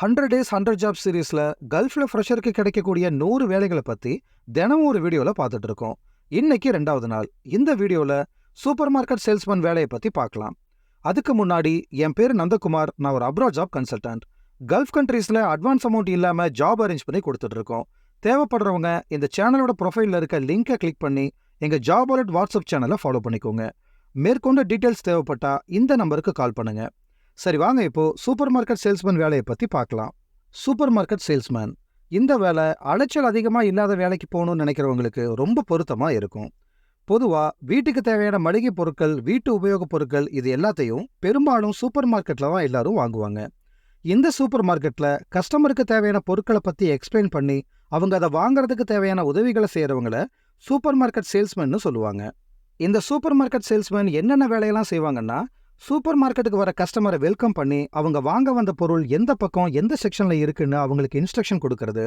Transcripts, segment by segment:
Hundred days hundred job சீரீஸில் கல்ஃபில் ஃப்ரெஷருக்கு கிடைக்கக்கூடிய நூறு வேலைகளை பற்றி தினமும் ஒரு வீடியோவில் பார்த்துட்டு இருக்கோம். இன்னைக்கு ரெண்டாவது நாள். இந்த வீடியோவில் சூப்பர் மார்க்கெட் சேல்ஸ்மேன் வேலையை பற்றி பார்க்கலாம். அதுக்கு முன்னாடி என் பேர் நந்தகுமார். நான் ஒரு அப்ராட் ஜாப் கன்சல்டன்ட். கல்ஃப் கண்ட்ரீஸில் அட்வான்ஸ் அமௌண்ட் இல்லாமல் ஜாப் அரேஞ்ச் பண்ணி கொடுத்துட்டு இருக்கோம். தேவைப்படுறவங்க இந்த சேனலோட ப்ரொஃபைலில் இருக்க லிங்கை கிளிக் பண்ணி எங்கள் ஜாப் அலர்ட் வாட்ஸ்அப் சேனலை ஃபாலோ பண்ணிக்கோங்க. மேற்கொண்டு டீட்டெயில்ஸ் தேவைப்பட்டா இந்த நம்பருக்கு கால் பண்ணுங்க. சரி வாங்க. இப்போ சூப்பர் மார்க்கெட் சேல்ஸ்மேன் வேலையை பற்றி பார்க்கலாம். சூப்பர் மார்க்கெட் சேல்ஸ்மேன் இந்த வேலை அலைச்சல் அதிகமாக இல்லாத வேலைக்கு போகணும்னு நினைக்கிறவங்களுக்கு ரொம்ப பொருத்தமாக இருக்கும். பொதுவாக வீட்டுக்கு தேவையான மளிகை பொருட்கள் வீட்டு உபயோகப் பொருட்கள் இது எல்லாத்தையும் பெரும்பாலும் சூப்பர் மார்க்கெட்டில் தான் எல்லாரும் வாங்குவாங்க. இந்த சூப்பர் மார்க்கெட்டில் கஸ்டமருக்கு தேவையான பொருட்களை பற்றி எக்ஸ்பிளைன் பண்ணி அவங்க அதை வாங்குறதுக்கு தேவையான உதவிகளை செய்கிறவங்கள சூப்பர் மார்க்கெட் சேல்ஸ்மேன்னு சொல்லுவாங்க. இந்த சூப்பர் மார்க்கெட் சேல்ஸ்மேன் என்னென்ன வேலையெல்லாம் செய்வாங்கன்னா சூப்பர் மார்க்கெட்டுக்கு வர கஸ்டமரை வெல்கம் பண்ணி அவங்க வாங்க வந்த பொருள் எந்த பக்கம் எந்த செக்ஷன்ல இருக்குன்னு அவங்களுக்கு இன்ஸ்ட்ரக்ஷன் கொடுக்கறது.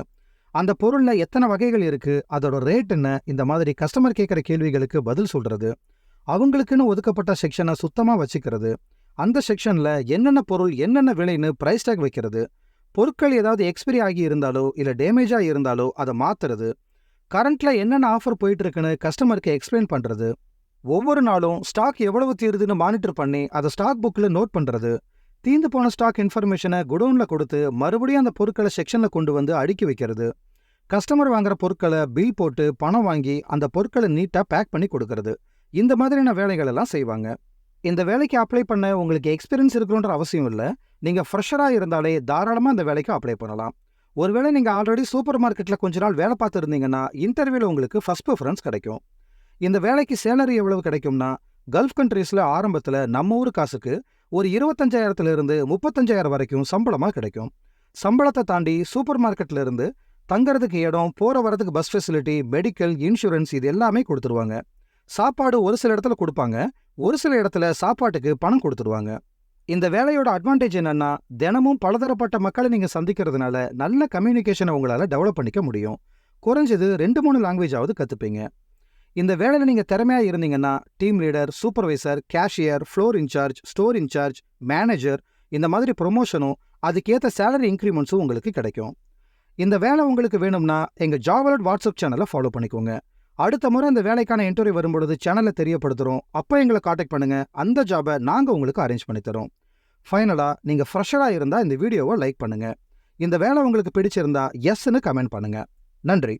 அந்த பொருள்ல எத்தனை வகைகள் இருக்கு அதோட ரேட் என்ன இந்த மாதிரி கஸ்டமர் கேட்குற கேள்விகளுக்கு பதில் சொல்றது. அவங்களுக்குன்னு ஒதுக்கப்பட்ட செக்ஷனை சுத்தமா வச்சுக்கிறது. அந்த செக்ஷன்ல என்னென்ன பொருள் என்னென்ன விலைன்னு ப்ரைஸ் டேக் வைக்கிறது. பொருட்கள் ஏதாவது எக்ஸ்பிரி ஆகி இருந்தாலோ இல்ல டேமேஜாக இருந்தாலோ அதை மாத்துறது. கரண்ட்ல என்னென்ன ஆஃபர் போயிட்டு இருக்குன்னு கஸ்டமருக்கு எக்ஸ்பிளைன் பண்றது. ஒவ்வொரு நாளும் ஸ்டாக் எவ்வளவு தீருதுன்னு மானிட்டர் பண்ணி அதை ஸ்டாக் புக்கில் நோட் பண்ணுறது தீந்து போன ஸ்டாக் இன்ஃபர்மேஷனை குடோனில் கொடுத்து மறுபடியும் அந்த பொருட்களை செக்ஷனில் கொண்டு வந்து அடுக்கி வைக்கிறது. கஸ்டமர் வாங்குற பொருட்களை பில் போட்டு பணம் வாங்கி அந்த பொருட்களை நீட்டாக பேக் பண்ணி கொடுக்கறது. இந்த மாதிரியான வேலைகள் எல்லாம் செய்வாங்க. இந்த வேலைக்கு அப்ளை பண்ண உங்களுக்கு எக்ஸ்பீரியன்ஸ் இருக்கணுன்ற அவசியம் இல்லை. நீங்கள் ஃப்ரெஷராக இருந்தாலே தாராளமாக அந்த வேலைக்கு அப்ளை பண்ணலாம். ஒருவேளை நீங்கள் ஆல்ரெடி சூப்பர் மார்க்கெட்டில் கொஞ்ச நாள் வேலை பார்த்துருந்தீங்கன்னா இன்டர்வியூவில் உங்களுக்கு ஃபஸ்ட் ப்ரிஃபரன்ஸ் கிடைக்கும். இந்த வேலைக்கு சேலரி எவ்வளவு கிடைக்கும்னா கல்ஃப் கண்ட்ரீஸில் ஆரம்பத்தில் நம்ம ஊர் காசுக்கு ஒரு இருபத்தஞ்சாயிரத்துலேருந்து முப்பத்தஞ்சாயிரம் வரைக்கும் சம்பளமாக கிடைக்கும். சம்பளத்தை தாண்டி சூப்பர் மார்க்கெட்ல இருந்து தங்கறதுக்கு இடம் போற வரதுக்கு பஸ் ஃபெசிலிட்டி மெடிக்கல் இன்சூரன்ஸ் இது எல்லாமே கொடுத்துருவாங்க. சாப்பாடு ஒரு சில இடத்துல கொடுப்பாங்க. ஒரு சில இடத்துல சாப்பாட்டுக்கு பணம் கொடுத்துருவாங்க. இந்த வேலையோட அட்வான்டேஜ் என்னன்னா தினமும் பலதரப்பட்ட மக்களை நீங்க சந்திக்கிறதுனால நல்ல கம்யூனிகேஷனை உங்களால டெவலப் பண்ணிக்க முடியும். குறைஞ்சது ரெண்டு மூணு லாங்குவேஜாவது கத்துப்பீங்க. இந்த வேலையில் நீங்கள் திறமையாக இருந்தீங்கன்னா team leader supervisor cashier floor incharge store incharge manager இந்த மாதிரி ப்ரொமோஷனும் அதுக்கேற்ற சேலரி இன்க்ரிமெண்ட்ஸும் உங்களுக்கு கிடைக்கும். இந்த வேலை உங்களுக்கு வேணும்னா எங்கள் ஜாவலட் வாட்ஸ்அப் சேனலை ஃபாலோ பண்ணிக்கோங்க. அடுத்த முறை இந்த வேலைக்கான இன்டர்வியூ வரும்பொழுது சேனலை தெரியப்படுத்துகிறோம் அப்போ எங்களை காண்டாக்ட் பண்ணுங்கள் அந்த ஜாபை நாங்கள் உங்களுக்கு அரேஞ்ச் பண்ணி தரோம். ஃபைனலாக நீங்கள் ஃப்ரெஷராக இருந்தால் இந்த வீடியோவை லைக் பண்ணுங்கள் இந்த வேலை உங்களுக்கு பிடிச்சிருந்தா எஸ்ன்னு கமெண்ட் பண்ணுங்கள் நன்றி.